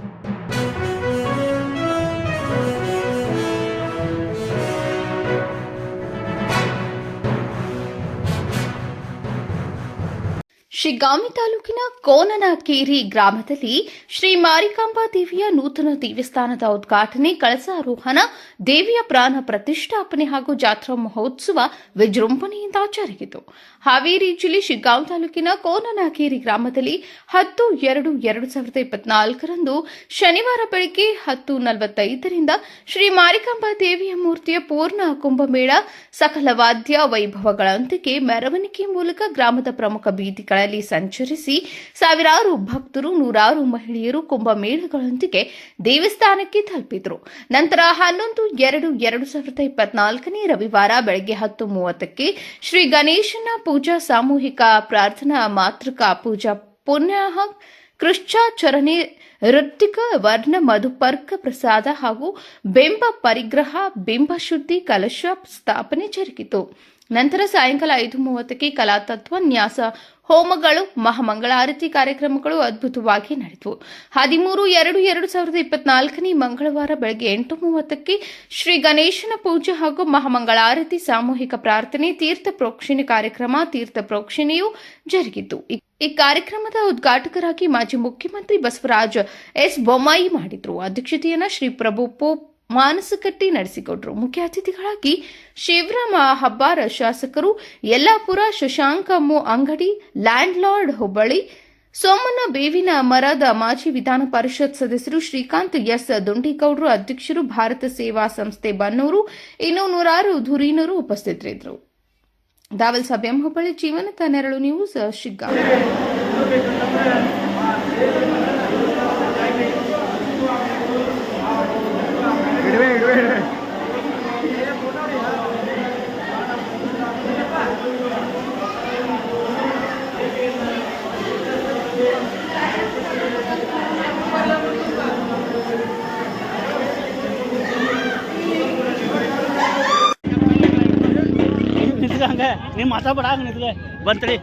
you Shiggaon ತಾಲೂಕಿನ ಕೋನನಕೇರಿ ಗ್ರಾಮದಲ್ಲಿ ಶ್ರೀ ಮಾರಿಕಾಂಬಾ ದೇವಿಯ ನೂತನ ದೇವಸ್ಥಾನದ ಉದ್ಘಾಟನೆ, ಕಳಸಾರೋಹಣ, ದೇವಿಯ ಪ್ರಾಣ ಪ್ರತಿಷ್ಠಾಪನೆ ಹಾಗೂ ಜಾತ್ರಾ ಮಹೋತ್ಸವ ವಿಜೃಂಭಣೆಯಿಂದ ಜರುಗಿತು. ಹಾವೇರಿ ಜಿಲ್ಲೆ ತಾಲೂಕಿನ ಕೋನನಕೇರಿ ಗ್ರಾಮದಲ್ಲಿ ಹತ್ತು ಎರಡು ಎರಡು ಸಾವಿರದ ಇಪ್ಪತ್ನಾಲ್ಕರಂದು ಶನಿವಾರ ಬೆಳಗ್ಗೆ ಹತ್ತು ನಲವತ್ತೈದರಿಂದ ಶ್ರೀ ಮಾರಿಕಾಂಬಾ ದೇವಿಯ ಮೂರ್ತಿಯ ಪೂರ್ಣ ಕುಂಭಮೇಳ ಸಕಲ ವಾದ್ಯ ವೈಭವಗಳೊಂದಿಗೆ ಮೆರವಣಿಗೆ ಮೂಲಕ ಗ್ರಾಮದ ಪ್ರಮುಖ ಬೀದಿಗಳಲ್ಲಿ ಸಂಚರಿಸಿ ಸಾವಿರಾರು ಭಕ್ತರು, ನೂರಾರು ಮಹಿಳೆಯರು ಕುಂಭಮೇಳಗಳೊಂದಿಗೆ ದೇವಸ್ಥಾನಕ್ಕೆ ತಲುಪಿದರು. ನಂತರ ಹನ್ನೊಂದು, ಎರಡು ಎರಡು ಸಾವಿರದ ಇಪ್ಪತ್ನಾಲ್ಕನೇ ರವಿವಾರ ಬೆಳಗ್ಗೆ ಹತ್ತು ಮೂವತ್ತಕ್ಕೆ ಶ್ರೀ ಗಣೇಶನ ಪೂಜಾ ಸಾಮೂಹಿಕ ಪ್ರಾರ್ಥನಾ ಮಾತೃಕ ಪೂಜಾ ಪುಣ್ಯಾಹ ಕೃಷ್ಣಾಚರಣೆ ಋತ್ತಿಕ ವರ್ಣ ಮಧುಪರ್ಕ ಪ್ರಸಾದ ಹಾಗೂ ಬಿಂಬ ಪರಿಗ್ರಹ, ಬಿಂಬ ಶುದ್ಧಿ ಕಲಶ ಸ್ಥಾಪನೆ ಜರುಗಿತು. ನಂತರ ಸಾಯಂಕಾಲ ಐದು ಮೂವತ್ತಕ್ಕೆ ಕಲಾ ತತ್ವ ನ್ಯಾಸ, ಹೋಮಗಳು, ಮಹಾಮಂಗಳಾರತಿ ಕಾರ್ಯಕ್ರಮಗಳು ಅದ್ಭುತವಾಗಿ ನಡೆದವು ಹದಿಮೂರು ಎರಡು ಎರಡು ಸಾವಿರದ ಇಪ್ಪತ್ನಾಲ್ಕನೇ ಮಂಗಳವಾರ ಬೆಳಗ್ಗೆ ಎಂಟು ಮೂವತ್ತಕ್ಕೆ ಶ್ರೀ ಗಣೇಶನ ಪೂಜೆ ಹಾಗೂ ಮಹಾಮಂಗಳಾರತಿ ಸಾಮೂಹಿಕ ಪ್ರಾರ್ಥನೆ, ತೀರ್ಥ ಪ್ರೋಕ್ಷಣೆ ಕಾರ್ಯಕ್ರಮ, ತೀರ್ಥ ಪ್ರೋಕ್ಷಣೆಯು ಜರುಗಿತು. ಈ- ಈ ಕಾರ್ಯಕ್ರಮದ ಉದ್ಘಾಟಕರಾಗಿ ಮಾಜಿ ಮುಖ್ಯಮಂತ್ರಿ ಬಸವರಾಜ ಎಸ್ ಬೊಮ್ಮಾಯಿ ಮಾಡಿದ್ರು. ಅಧ್ಯಕ್ಷತೆಯನ್ನು ಶ್ರೀ ಪ್ರಭು ಪೋಪ್ ಮಾನಸಕಟ್ಟಿ ನಡೆಸಿಕೊಟ್ರು. ಮುಖ್ಯ ಅತಿಥಿಗಳಾಗಿ ಶಿವರಾಮ ಹಬ್ಬಾರ ಶಾಸಕರು, ಯಲ್ಲಾಪುರ ಶಶಾಂಕ ಮು ಅಂಗಡಿ ಲ್ಯಾಂಡ್ ಲಾರ್ಡ್ ಹುಬ್ಬಳ್ಳಿ, ಸೋಮಣ್ಣ ಬೇವಿನ ಮರದ ಮಾಜಿ ವಿಧಾನ ಪರಿಷತ್ ಸದಸ್ಯರು ಶ್ರೀಕಾಂತ್ ಎಸ್ ದುಂಡಿಗೌಡರು ಅಧ್ಯಕ್ಷರು ಭಾರತ ಸೇವಾ ಸಂಸ್ಥೆ ಬನ್ನೂರು, ಇನ್ನು ನೂರಾರು ಧುರೀನರು ಉಪಸ್ಥಿತರಿದ್ದರು. ದಾವಲ್ ಸಭೆ ಹುಬ್ಬಳ್ಳಿ ಜೀವನದ ನೆರಳು ನ್ಯೂಸ್ ಶಿಗ್ಗಾಂವ್ ಹಂಗ ನಿಮ್ಮ ಮಾತಾ ಬಡ ಹಂಗೆ ನಿದ್ಲೆ ಬಂತ್ರಿ